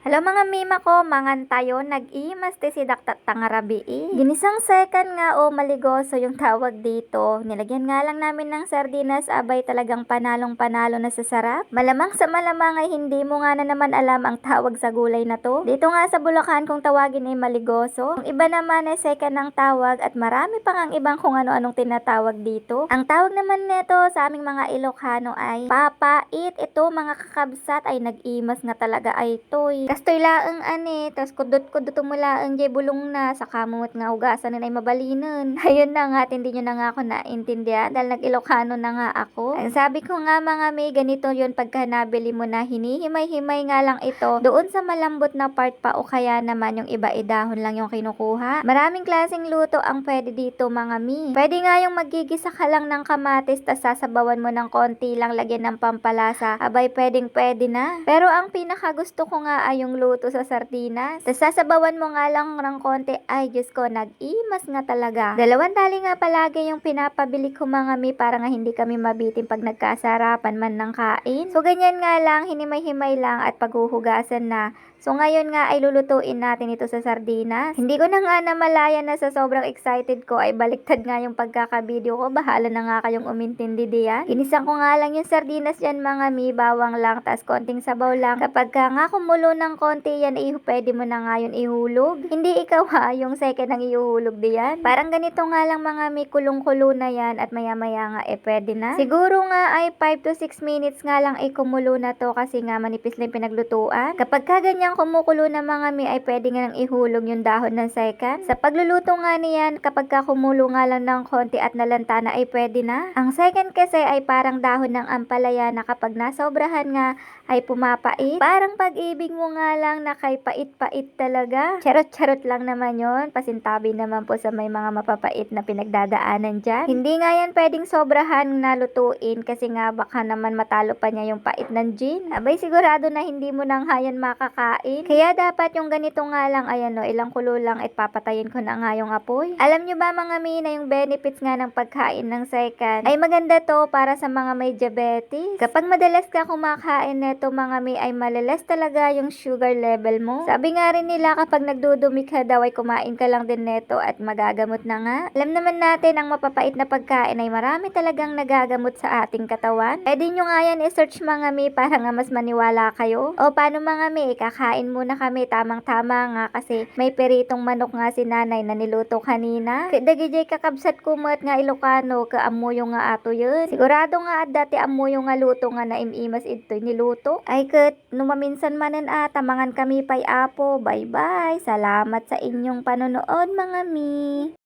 Hello mga mima ko, mangan tayo, nag-imas ti si daktat tangarabi. Ginisang second nga o maligoso yung tawag dito. Nilagyan nga lang namin ng sardinas, abay talagang panalong panalo na sa sarap. Malamang sa malamang ay hindi mo nga na naman alam ang tawag sa gulay na to. Dito nga sa Bulacan kung tawagin ay maligoso. Yung iba naman ay second ang tawag at marami pang ang ibang kung ano-anong tinatawag dito. Ang tawag naman nito sa aming mga Ilocano ay papait. Ito mga kakabsat ay nag-imas nga talaga ay toy. Kastoy laang ane, tas kudot-kudot mo laang jay bulong na, sa kamot nga ugasan na ay mabalinan. Ayun na nga, hindi nyo na nga ako naintindihan dahil nag-Ilocano na nga ako. Ang sabi ko nga mga may ganito yun pagka nabili mo na hinihimay-himay nga lang ito doon sa malambot na part pa o kaya naman yung iba idahon lang yung kinukuha. Maraming klaseng luto ang pwede dito mga mi. Pwede nga yung magigisa ka lang ng kamatis tas sasabawan mo ng konti lang lagyan ng pampalasa. Abay pwedeng pwede na. Pero ang pinaka gusto ko nga ay yung luto sa sardinas. Tas sasabawan mo nga lang ng konti. Ay Diyos ko, nag-imas nga talaga. Dalawang tali nga palagi yung pinapabili ko mga mi para nga hindi kami mabitin pag nagkasarapan man ng kain. So ganyan nga lang, hinimay-himay lang at paghuhugasan na. So ngayon nga ay lulutuin natin ito sa sardinas. Hindi ko na nga namalaya na sa sobrang excited ko ay baliktad nga yung pagkakabideo ko. Bahala na nga kayong umintindi diyan. Ginisan ko nga lang yung sardinas yan mga mi, bawang lang, tas konting sabaw lang. Kapag ka nga kumulo ng konti yan, eh, pwede mo na nga yun ihulog. Hindi ikaw ha, yung second ang ihulog diyan. Parang ganito nga lang mga mi, kulong-kulo na yan at maya-maya nga eh pwede na. Siguro nga ay 5 to 6 minutes nga lang ay kumulo na to kasi nga manipis lang pinaglutuan. Kapag ka ganyan kumukulo na mga mi ay pwede nga nang ihulog yung dahon ng second. Sa pagluluto nga niyan, kapag ka kumulo nga lang ng konti at nalanta na ay pwede na. Ang second kasi ay parang dahon ng ampalaya na kapag nasobrahan nga ay pumapait. Parang pag-ibig mo nga lang na kay pait-pait talaga. Charot-charot lang naman yon Pasintabi naman po sa may mga mapapait na pinagdadaanan dyan. Hindi nga yan pwedeng sobrahan na lutuin kasi nga baka naman matalo pa niya yung pait ng gin. Abay sigurado na hindi mo nang hayan makakain. Kaya dapat yung ganito nga lang, ayan o, ilang kulo lang at papatayin ko na nga yung apoy. Alam nyo ba mga mi na yung benefits nga ng pagkain ng second ay maganda to para sa mga may diabetes. Kapag madalas ka kumakain neto mga mi ay malalas talaga yung sugar level mo. Sabi nga rin nila kapag nagdudumi ka daw ay kumain ka lang din neto at magagamot na nga. Alam naman natin ang mapapait na pagkain ay marami talagang nagagamot sa ating katawan. Pwede nyo nga yan i-search mga mi para nga mas maniwala kayo. O paano mga mi, kakain muna kami tamang-tama nga kasi may peritong manok nga si nanay na niluto kanina. Dagijay kakabsat kumot nga Ilocano ka amuyo nga ato yun. Sigurado nga at dati amuyo nga luto nga na imimas ito niluto. Ay kat, numaminsan manen ata mangan kami pay apo. Bye bye. Salamat sa inyong panonood mga mi.